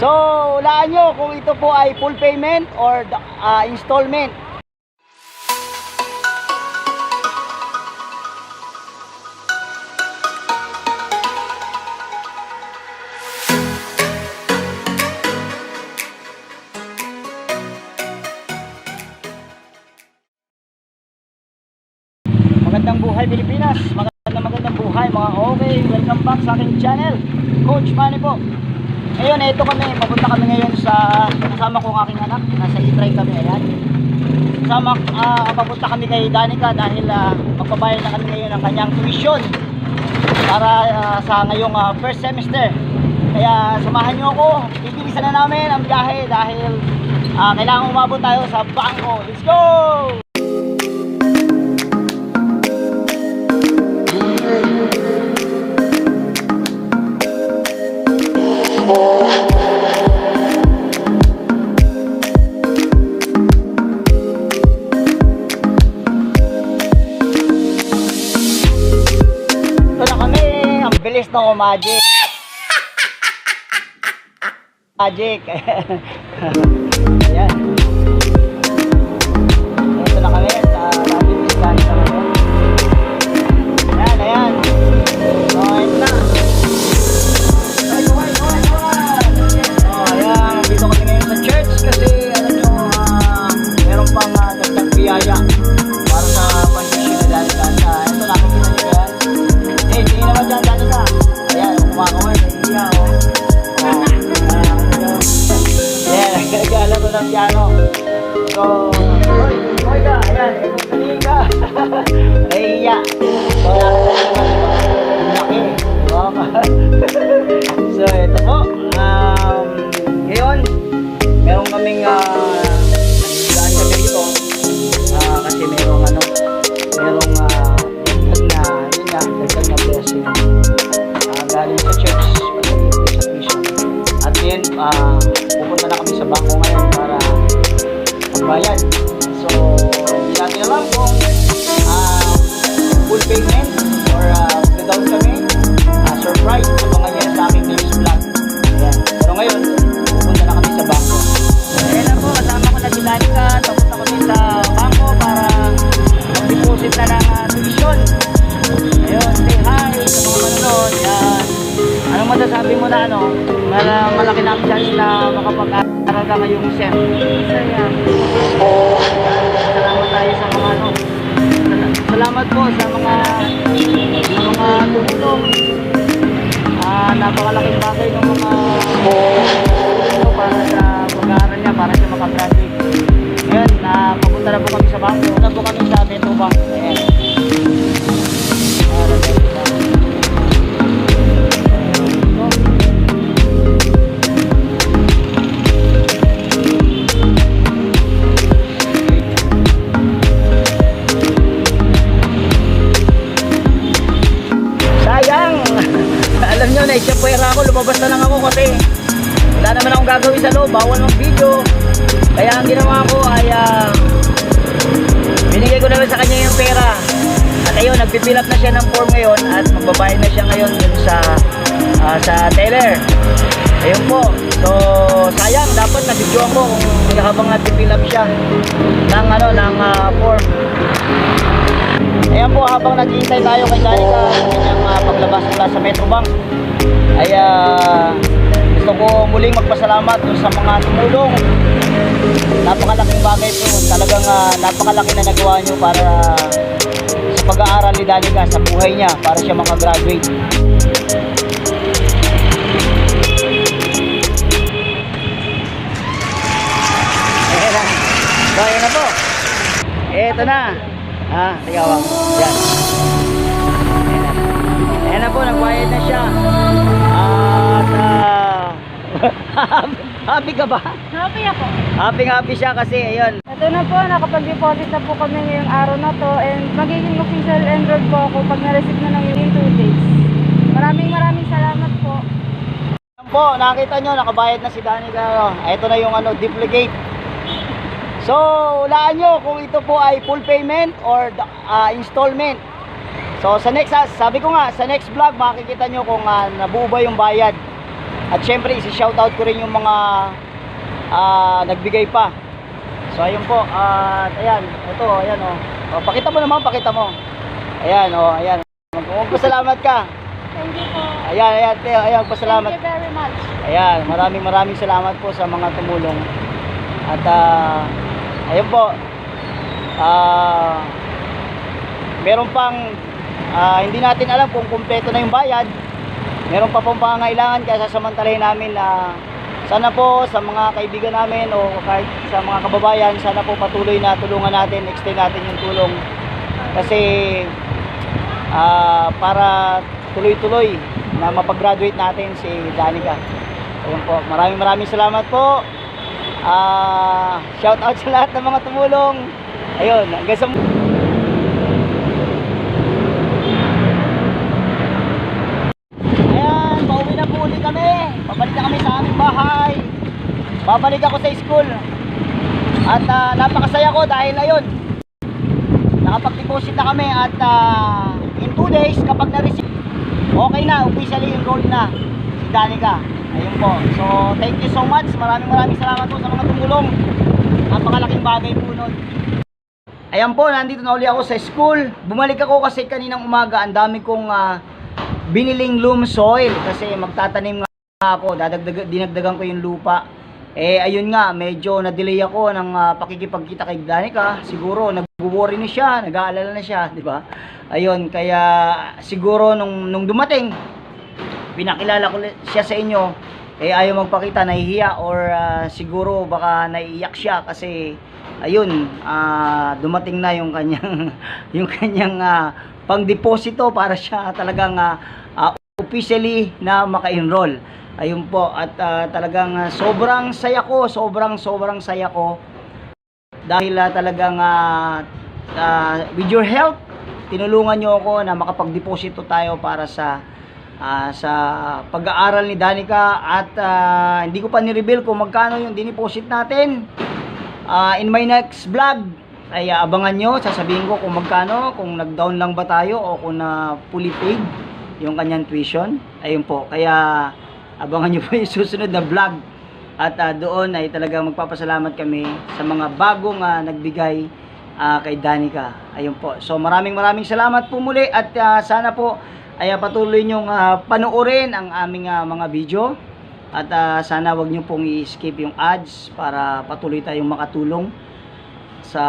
So, ulaan nyo kung ito po ay full payment or uh, installment. Magandang buhay Pilipinas, magandang magandang buhay mga okay, welcome back sa aking channel, Coach Manny po. Ngayon, ito kami, papunta kami ngayon sa kasama ko ang aking anak, nasa e-drive kami, ayan. Kasama, ah, papunta kami kay Danica dahil ah, magbabayad na kami ngayon ng kanyang tuition para ah, sa ngayong ah, first semester. Kaya samahan nyo ako, ibilisan na namin ang biyahe dahil ah, kailangan umabot tayo sa bangko. Let's go! Bilis na ko, Magic. Magic. Ayan. Ng piano. So, hoy, ka, ayan, tingin ka. Nahihiya. So, laki. So, ito po. Um, ngayon, magbayad. So, hindi natin alam kung ah, full payment or uh, down kami. Ah, surprise, abangan nyo sa aking next vlog. Ayan. Pero ngayon, pupunta na kami sa bangko. Ayan na po, kasama ko na si Danica. Tapos ako din sa bangko para mag-deposit na ng uh, tuition. Ayun, say hi sa mga manonood. Yan. Anong masasabi mo na ano? Mal- malaki na ang chance na makapag-aral ka ngayong SEM. Saya. Salamat sa mga ano. Sal- Salamat po sa mga sa mga tumulong. Ah, napakalaking bagay ng mga ito para sa pag-aaral niya, para siya makagraduate. Ngayon, na papunta na po kami sa bangko. Punta po kami sa Metro Kaya ang ginawa ko ay ah, binigay ko naman sa kanya yung pera. At ayun, nagpipill up na siya ng form ngayon at magbabayad na siya ngayon dun sa ah, sa teller. Ayun po. So, sayang, dapat na-videoan ko kung habang nagpipill up siya ng ano, ng ah, form. Ayan po, habang naghihintay tayo kay Danica sa kanyang uh, paglabas mula sa Metro Bank, ay ah, gusto ko muling magpasalamat dun sa mga tumulong. Napakalaking bagay po. Talagang ah, napakalaki na nagawa nyo para sa pag-aaral ni Danica sa buhay niya para siya makagraduate. Ayan na. Po. Eto na. Ah, tiga wag. Yan. Ayan na. Po, nagbayad na siya. At, ah, happy ka ba? Happy ako. Happy happy siya kasi, ayun. Ito na po, nakapag-deposit na po kami ngayong araw na to and magiging official enrolled po ako pag na-receive na ng in 2 days. Maraming maraming salamat po. Ayan po, nakita nyo, nakabayad na si Danica. Ano. Ito na yung ano, duplicate. So, ulaan nyo kung ito po ay full payment or ah, installment. So, sa next, ah, sabi ko nga, sa next vlog, makikita nyo kung ah, nabuo ba yung bayad. At syempre, isi-shoutout ko rin yung mga ah, nagbigay pa. So ayun po, at ayan, ito, ayan oh. oh. Pakita mo naman, pakita mo. Ayan oh, ayan. Magpasalamat ka. Thank you po. Ayan, ayan, Teo, ayan, pasalamat. Thank you very much. Ayan, maraming maraming salamat po sa mga tumulong. At ah, ayun po. Ah, meron pang ah, hindi natin alam kung kumpleto na yung bayad. Meron pa pong pangangailangan kaya sasamantalahin namin na sana po sa mga kaibigan namin o kahit sa mga kababayan, sana po patuloy na tulungan natin, extend natin yung tulong. Kasi ah, para tuloy-tuloy na mapag-graduate natin si Danica. Ayun po, maraming maraming salamat po. Ah, shout out sa lahat ng mga tumulong. Ayun, hanggang sa Ayan, pauwi na po ulit kami. Babalik na kami sa aming bahay. Babalik ako sa school. At ah, napakasaya ko dahil ayun, nakapag-deposit na kami at ah, in 2 days kapag na-receive, okay na, officially enrolled na si Danica. Ayun po. So, thank you so much. Maraming maraming salamat po sa mga tumulong. Napakalaking bagay po nun. Ayan po, nandito na uli ako sa school. Bumalik ako kasi kaninang umaga, ang dami kong ah, biniling loam soil kasi magtatanim nga ako, dadagdag, dinagdagan ko yung lupa. Eh ayun nga, medyo na-delay ako ng ah, pakikipagkita kay Danica. Siguro nag-worry na siya, nag-aalala na siya, di ba? Ayun, kaya siguro nung nung dumating, pinakilala ko siya sa inyo, eh ayaw magpakita, nahihiya or ah, siguro baka naiiyak siya kasi ayun, ah, dumating na yung kanyang yung kanyang ah, pang-deposito para siya talagang ah, officially na maka-enroll. Ayun po at ah, talagang ah, sobrang saya ko, sobrang sobrang saya ko dahil ah, talagang ah, ah, with your help tinulungan niyo ako na makapag-deposito tayo para sa ah, sa pag-aaral ni Danica at ah, hindi ko pa ni-reveal kung magkano yung diniposit natin. Ah, in my next vlog ay ah, abangan nyo, sasabihin ko kung magkano, kung nag-down lang ba tayo o kung na fully paid yung kanyang tuition. Ayun po, kaya abangan nyo po yung susunod na vlog. At ah, doon ay talagang magpapasalamat kami sa mga bagong ah, nagbigay ah, kay Danica. Ayun po. So maraming maraming salamat po muli at ah, sana po ay ah, patuloy nyong ah, panoorin ang aming ah, mga video. At ah, sana wag nyo pong i-skip yung ads para patuloy tayong makatulong sa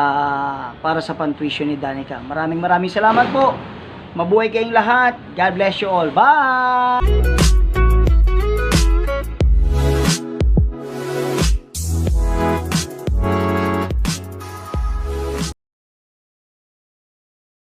para sa pantuition ni Danica. Maraming maraming salamat po. Mabuhay kayong lahat. God bless you all. Bye!